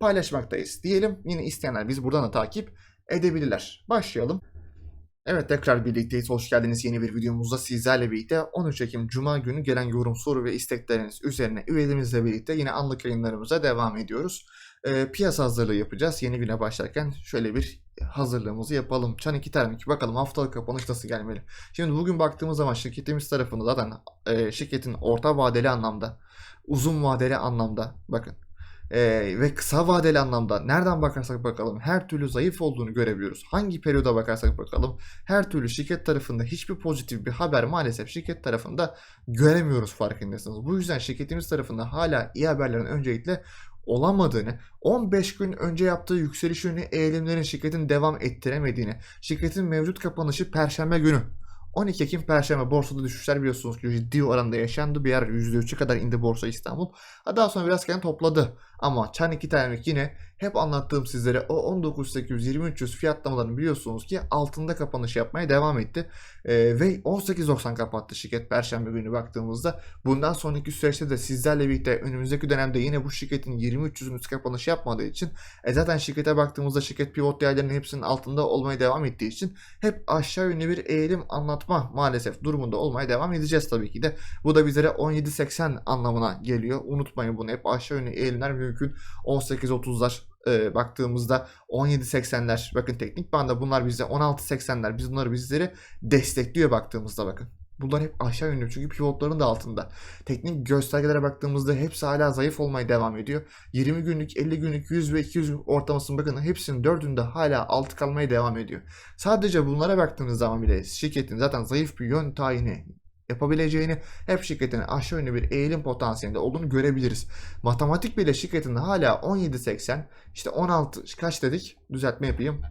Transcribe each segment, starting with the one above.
paylaşmaktayız diyelim. Yine isteyenler biz buradan da takip edebilirler. Başlayalım. Evet tekrar birlikteyiz. Hoş geldiniz yeni bir videomuzda sizlerle birlikte 13 Ekim Cuma günü gelen yorum, soru ve istekleriniz üzerine üyelerimizle birlikte yine anlık yayınlarımıza devam ediyoruz. Ee, piyasa hazırlığı yapacağız. Yeni güne başlarken şöyle bir hazırlığımızı yapalım. Çan 2 termik bakalım haftalık kapanış nasıl gelmeli. Şimdi bugün baktığımız zaman şirketimiz tarafında zaten e, şirketin orta vadeli anlamda, uzun vadeli anlamda bakın ee, ve kısa vadeli anlamda nereden bakarsak bakalım her türlü zayıf olduğunu görebiliyoruz. Hangi periyoda bakarsak bakalım her türlü şirket tarafında hiçbir pozitif bir haber maalesef şirket tarafında göremiyoruz farkındaysanız. Bu yüzden şirketimiz tarafında hala iyi haberlerin öncelikle olamadığını, 15 gün önce yaptığı yükseliş yönlü eğilimlerin şirketin devam ettiremediğini, şirketin mevcut kapanışı perşembe günü 12 Ekim Perşembe borsada düşüşler biliyorsunuz ki ciddi oranda yaşandı. Bir yer %3'e kadar indi borsa İstanbul. Daha sonra biraz kendini topladı. Ama Çan 2 termik yine hep anlattığım sizlere o 19800-2300 fiyatlamalarını biliyorsunuz ki altında kapanış yapmaya devam etti. Ee, ve 18.90 kapattı şirket Perşembe günü baktığımızda. Bundan sonraki süreçte de sizlerle birlikte önümüzdeki dönemde yine bu şirketin 2300'ün üstü kapanış yapmadığı için e zaten şirkete baktığımızda şirket pivot değerlerinin hepsinin altında olmaya devam ettiği için hep aşağı yönlü bir eğilim anlatma maalesef durumunda olmaya devam edeceğiz tabii ki de. Bu da bizlere 17.80 anlamına geliyor. Unutmayın bunu hep aşağı yönlü eğilimler mümkün. 18.30'lar e, baktığımızda 17.80'ler bakın teknik banda bunlar bize 16.80'ler biz bunları bizleri destekliyor baktığımızda bakın. Bunlar hep aşağı yönlü çünkü pivotların da altında. Teknik göstergelere baktığımızda hepsi hala zayıf olmaya devam ediyor. 20 günlük, 50 günlük, 100 ve 200 günlük ortalamasını bakın hepsinin dördünde hala alt kalmaya devam ediyor. Sadece bunlara baktığınız zaman bile şirketin zaten zayıf bir yön tayini yapabileceğini, hep şirketin aşağı yönlü bir eğilim potansiyelinde olduğunu görebiliriz. Matematik bile şirketin hala 17.80, işte 16 kaç dedik? Düzeltme yapayım.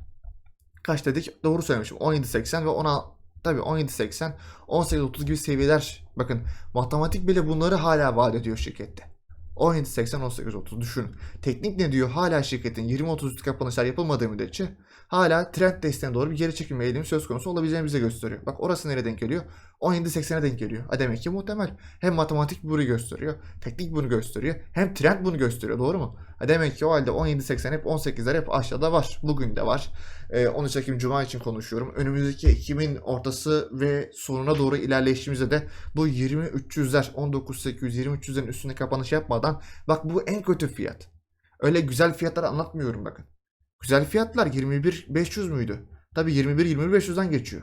Kaç dedik? Doğru söylemişim. 17.80 ve 16 tabii 17.80, 18.30 gibi seviyeler. Bakın matematik bile bunları hala vaat ediyor şirkette. 17.80, 18.30 düşünün. Teknik ne diyor? Hala şirketin 20.30 üstü kapanışlar yapılmadığı müddetçe hala trend desteğine doğru bir geri çekilme eğilimi söz konusu olabileceğini bize gösteriyor. Bak orası nereye denk geliyor? 17.80'e denk geliyor. Ha demek ki muhtemel. Hem matematik bunu gösteriyor, teknik bunu gösteriyor, hem trend bunu gösteriyor. Doğru mu? Demek ki o halde 17.80 hep 18'ler hep aşağıda var. Bugün de var. Ee, 13 Ekim Cuma için konuşuyorum. Önümüzdeki Ekim'in ortası ve sonuna doğru ilerleyişimizde de bu 20.300'ler 19.800 23.000'lerin üstüne kapanış yapmadan bak bu en kötü fiyat. Öyle güzel fiyatlar anlatmıyorum bakın. Güzel fiyatlar 21.500 müydü? Tabii 21-21.500'den geçiyor.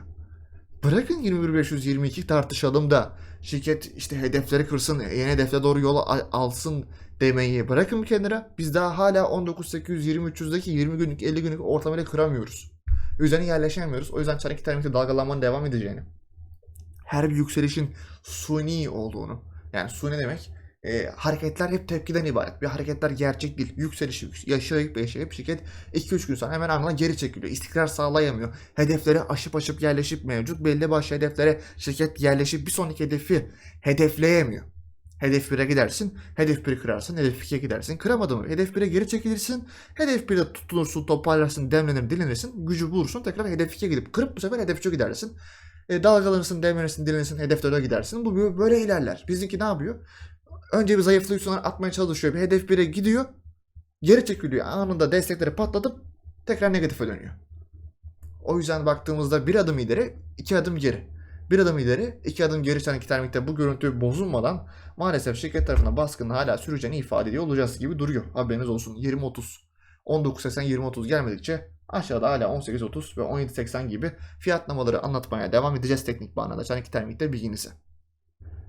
Bırakın 21.522 tartışalım da şirket işte hedefleri kırsın, yeni hedefle doğru yol al- alsın demeyi bırakın bir kenara. Biz daha hala 19.800-2300'deki 20 günlük 50 günlük ortalamayı kıramıyoruz. Üzerine yerleşemiyoruz. O yüzden çarek termikte dalgalanmanın devam edeceğini her bir yükselişin suni olduğunu, yani suni demek e, hareketler hep tepkiden ibaret. Bir hareketler gerçek değil. Yükseliş yükseliş. yaşayıp yaşayıp şirket 2-3 gün sonra hemen ardından geri çekiliyor. İstikrar sağlayamıyor. Hedefleri aşıp aşıp yerleşip mevcut belli başlı hedeflere şirket yerleşip bir sonraki hedefi hedefleyemiyor. Hedef 1'e gidersin, hedef 1'i kırarsın, hedef 2'ye gidersin. Kıramadın mı? Hedef 1'e geri çekilirsin, hedef 1'de tutulursun, toparlarsın, demlenir, dilinirsin, gücü bulursun, tekrar hedef 2'ye gidip kırıp bu sefer hedef 3'e gidersin. E, dalgalanırsın, demlenirsin, dilinirsin, hedef 4'e gidersin. Bu böyle ilerler. Bizimki ne yapıyor? Önce bir zayıflığı sonra atmaya çalışıyor. Bir hedef 1'e gidiyor, geri çekiliyor. Anında destekleri patlatıp tekrar negatife dönüyor. O yüzden baktığımızda bir adım ileri, iki adım geri. Bir adım ileri, iki adım geri çeken termikte bu görüntü bozulmadan maalesef şirket tarafından baskının hala süreceğini ifade ediyor olacağız gibi duruyor. Haberiniz olsun. 20-30, 19.80-20-30 gelmedikçe aşağıda hala 18.30 ve 17.80 gibi fiyatlamaları anlatmaya devam edeceğiz teknik bağlamda. İki termikte bilginize.